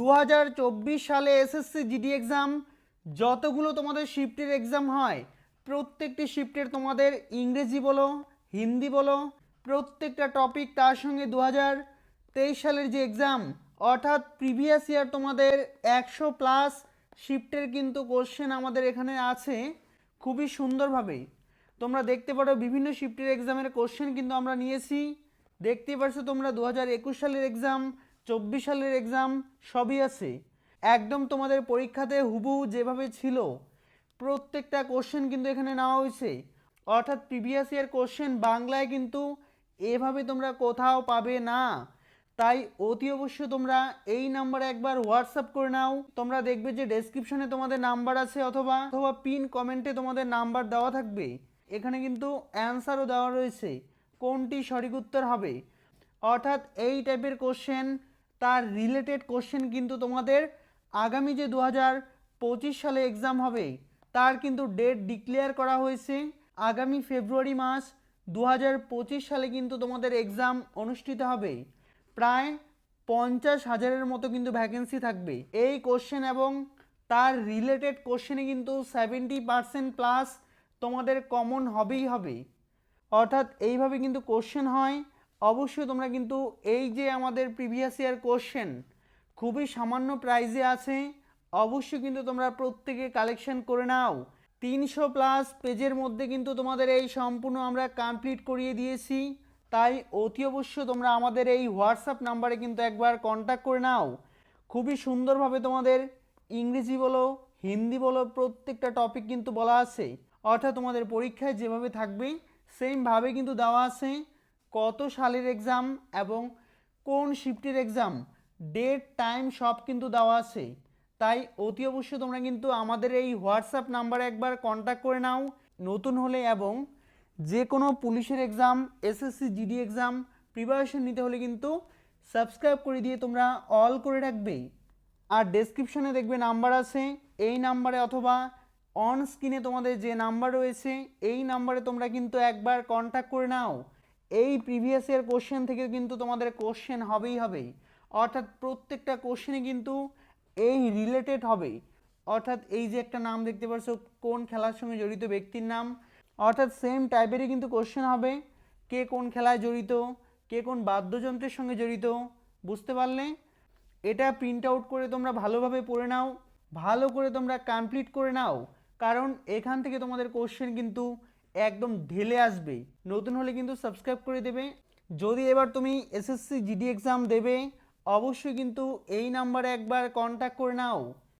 দু হাজার চব্বিশ সালে এসএসসি জিডি এক্সাম যতগুলো তোমাদের শিফটের এক্সাম হয়, প্রত্যেকটি শিফটের তোমাদের ইংরেজি বলো, হিন্দি বলো, প্রত্যেকটা টপিক তার সঙ্গে দু সালের যে এক্সাম অর্থাৎ প্রিভিয়াস ইয়ার তোমাদের একশো প্লাস শিফটের কিন্তু কোশ্চেন আমাদের এখানে আছে, খুবই সুন্দরভাবে। তোমরা দেখতে পারো বিভিন্ন শিফটের এক্সামের কোশ্চেন কিন্তু আমরা নিয়েছি। দেখতে পারছ তোমরা দু হাজার একুশ সালের এক্সাম চব্বিশ সালের এক্সাম সবই আছে। একদম তোমাদের পরীক্ষাতে হুবহু যেভাবে ছিল, প্রত্যেকটা কোশ্চেন কিন্তু এখানে নেওয়া হয়েছে। অর্থাৎ প্রিভিয়াস ইয়ার কোশ্চেন বাংলায় কিন্তু এভাবে তোমরা কোথাও পাবে না। তাই অতি অবশ্যই তোমরা এই নাম্বারে একবার হোয়াটসঅ্যাপ করে নাও। তোমরা দেখবে যে ডেসক্রিপশনে তোমাদের নাম্বার আছে অথবা অথবা পিন কমেন্টে তোমাদের নাম্বার দেওয়া থাকবে। এখানে কিন্তু অ্যান্সারও দেওয়া রয়েছে, কোনটি সঠিক উত্তর হবে। অর্থাৎ এই টাইপের কোশ্চেন তার রিলেটেড কোশ্চেন কিন্তু তোমাদের আগামী যে দু হাজার পঁচিশ সালে এক্সাম হবে, তার কিন্তু ডেট ডিক্লেয়ার করা হয়েছে। আগামী ফেব্রুয়ারি মাস দু হাজার পঁচিশ সালে কিন্তু তোমাদের এক্সাম অনুষ্ঠিত হবে। প্রায় পঞ্চাশ হাজারের মতো কিন্তু ভ্যাকেন্সি থাকবে। এই কোশ্চেন এবং তার রিলেটেড কোশ্চেনে কিন্তু সেভেন্টি পার্সেন্ট প্লাস তোমাদের কমন হবেই হবে। অর্থাৎ এইভাবে কিন্তু কোশ্চেন হয়। অবশ্যই তোমরা কিন্তু এই যে আমাদের প্রিভিয়াস ইয়ার কোশ্চেন খুবই সামান্য প্রাইজে আছে। অবশ্যই কিন্তু তোমরা প্রত্যেকে কালেকশন করে নাও। তিনশো প্লাস পেজের মধ্যে কিন্তু তোমাদের এই সম্পূর্ণ আমরা কমপ্লিট করিয়ে দিয়েছি। তাই অতি অবশ্যই তোমরা আমাদের এই হোয়াটসঅ্যাপ নাম্বারে কিন্তু একবার কন্ট্যাক্ট করে নাও। খুবই সুন্দরভাবে তোমাদের ইংরেজি বলো, হিন্দি বলো, প্রত্যেকটা টপিক কিন্তু বলা আছে। অর্থাৎ তোমাদের পরীক্ষায় যেভাবে থাকবে সেমভাবে কিন্তু দেওয়া আছে। কত সালের এক্সাম এবং কোন শিফটের এক্সাম ডেট টাইম সব কিন্তু দেওয়া আছে। তাই অতি অবশ্যই তোমরা কিন্তু আমাদের এই হোয়াটসঅ্যাপ নাম্বারে একবার কন্ট্যাক্ট করে নাও। নতুন হলে এবং যে কোনো পুলিশের exam SSC GD exam preparation নিতে হলে কিন্তু সাবস্ক্রাইব করে দিয়ে তোমরা অল করে রাখবে। আর ডেসক্রিপশনে দেখবে নাম্বার আছে। এই নাম্বারে অথবা অন স্ক্রিনে তোমাদের যে নাম্বার রয়েছে, এই নাম্বারে তোমরা কিন্তু একবার কন্ট্যাক্ট করে নাও। এই প্রিভিয়াস ইয়ার কোশ্চেন থেকে কিন্তু তোমাদের কোশ্চেন হবেই হবে অর্থাৎ প্রত্যেকটা কোশ্চেনে কিন্তু এই রিলেটেড হবে অর্থাৎ এই যে একটা নাম দেখতে পাচ্ছ কোন খেলার সঙ্গে জড়িত ব্যক্তির নাম। অর্থাৎ সেম টাইপেরই কিন্তু কোশ্চেন হবে, কে কোন খেলায় জড়িত, কে কোন বাদ্যযন্ত্রের সঙ্গে জড়িত, বুঝতে পারলে? এটা প্রিন্ট আউট করে তোমরা ভালোভাবে পড়ে নাও, ভালো করে তোমরা কমপ্লিট করে নাও, কারণ এখান থেকে তোমাদের কোশ্চেন কিন্তু একদম ঢেলে আসবে। নতুন হলে কিন্তু সাবস্ক্রাইব করে দেবে। যদি এবার তুমি এসএসসি জিডি এক্সাম দেবে, অবশ্যই কিন্তু এই নাম্বারে একবার কন্ট্যাক্ট করে নাও।